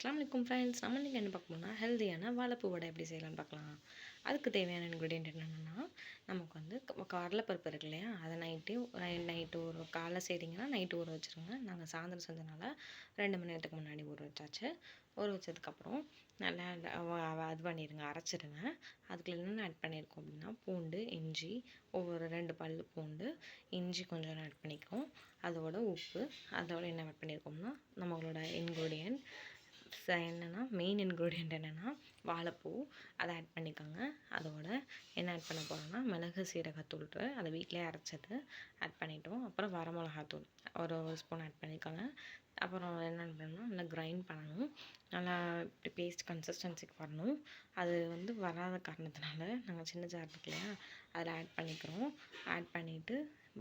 அஸ்லாம் வலைக்கும் ஃப்ரெண்ட்ஸ் நம்ம இன்றைக்கி என்ன பார்க்கணும்னா ஹெல்த்தியான வாழைப்பூ வடை எப்படி செய்யலாம்னு பார்க்கலாம். அதுக்கு தேவையான இன்க்ரீடியன்ட் என்னென்னா நமக்கு வந்து கடலைப்பருப்பு இருக்கு இல்லையா? அதை நைட்டே நைட்டு ஒரு காலைல செய்கிறீங்கன்னா நைட்டு ஊற வச்சுருங்க. நாங்கள் சாயந்தரம் செஞ்சனால ரெண்டு மணி நேரத்துக்கு முன்னாடி ஊற வச்சாச்சு. ஊற வச்சதுக்கப்புறம் நல்லா அது பண்ணிடுங்க அரைச்சிடுங்க. அதுக்குள்ள என்னென்ன ஆட் பண்ணியிருக்கோம் அப்படின்னா பூண்டு இஞ்சி ஒவ்வொரு ரெண்டு பல் பூண்டு இஞ்சி கொஞ்சம் ஆட் பண்ணிக்கும் அதோட உப்பு அதோட என்ன ஆட் பண்ணியிருக்கோம்னா நம்மளோட இன்க்ரீடியன்ட் என்னென்னா மெயின் இன்க்ரீடியண்ட் என்னென்னா வாழைப்பூ. அதை ஆட் பண்ணிக்கோங்க. அதோட என்ன ஆட் பண்ண போகிறோம்னா மிளகு சீரகத்தூள் அதை வீட்டிலே அரைச்சது ஆட் பண்ணிட்டோம். அப்புறம் வரமிளகாத்தூள். ஒரு ஒரு ஸ்பூன் ஆட் பண்ணிக்கோங்க. அப்புறம் என்ன பண்ணணும் நல்லா கிரைண்ட் பண்ணணும். நல்லா இப்படி பேஸ்ட் கன்சிஸ்டன்சிக்கு வரணும். அது வந்து வராத காரணத்தினால நாங்கள் சின்ன ஜார் இருக்கு இல்லையா அதில் ஆட் பண்ணிக்கிறோம். ஆட் பண்ணிவிட்டு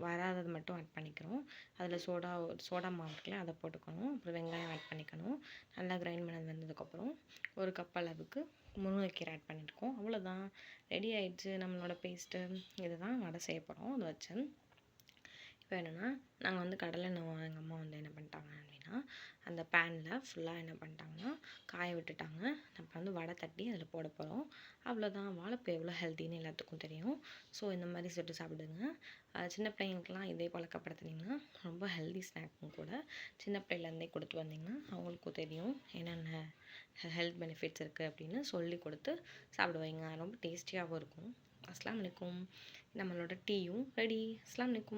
வராதது மட்டும் ஆட் பண்ணிக்கிறோம். அதில் சோடா சோடா மாவு இருக்குல்ல அதை போட்டுக்கணும். அப்புறம் வெங்காயம் ஆட் பண்ணிக்கணும். நல்லா கிரைண்ட் பண்ணது வந்ததுக்கப்புறம் ஒரு கப் அளவுக்கு முருங்கைக்கீரை ஆட் பண்ணியிருக்கோம். அவ்வளோதான். ரெடி ஆயிடுச்சு. நம்மளோட பேஸ்ட்டு இதுதான். வடை செய்ய போகிறோம் அதை வச்சு. இப்போ என்னென்னா நாங்கள் வந்து கடலை எண்ணெய் எங்கள் அம்மா வந்து என்ன பண்ணிட்டாங்க அப்படின்னா அந்த பேனில் ஃபுல்லாக என்ன பண்ணிட்டாங்கன்னா காய விட்டுட்டாங்க. நம்ம வந்து வடை தட்டி அதில் போட போகிறோம் அவ்வளோதான் வாழைப்பூ எவ்வளோ ஹெல்த்தின்னு எல்லாத்துக்கும் தெரியும். ஸோ இந்த மாதிரி சுட்டு சாப்பிடுங்க. சின்ன பிள்ளைங்களுக்குலாம் இதே பழக்கப்படுத்துனீங்கன்னா ரொம்ப ஹெல்தி ஸ்நாக்கும் கூட சின்ன பிள்ளைலேருந்தே கொடுத்து வந்தீங்கன்னா அவங்களுக்கும் தெரியும் என்னென்ன ஹெல்த் பெனிஃபிட்ஸ் இருக்குது அப்படின்னு சொல்லி கொடுத்து சாப்பிடுவீங்க. ரொம்ப டேஸ்டியாகவும் இருக்கும். அஸ்லாம் வலைக்கும் நம்மளோட டீயும் ரெடி அஸ்லாம் வலைக்கும்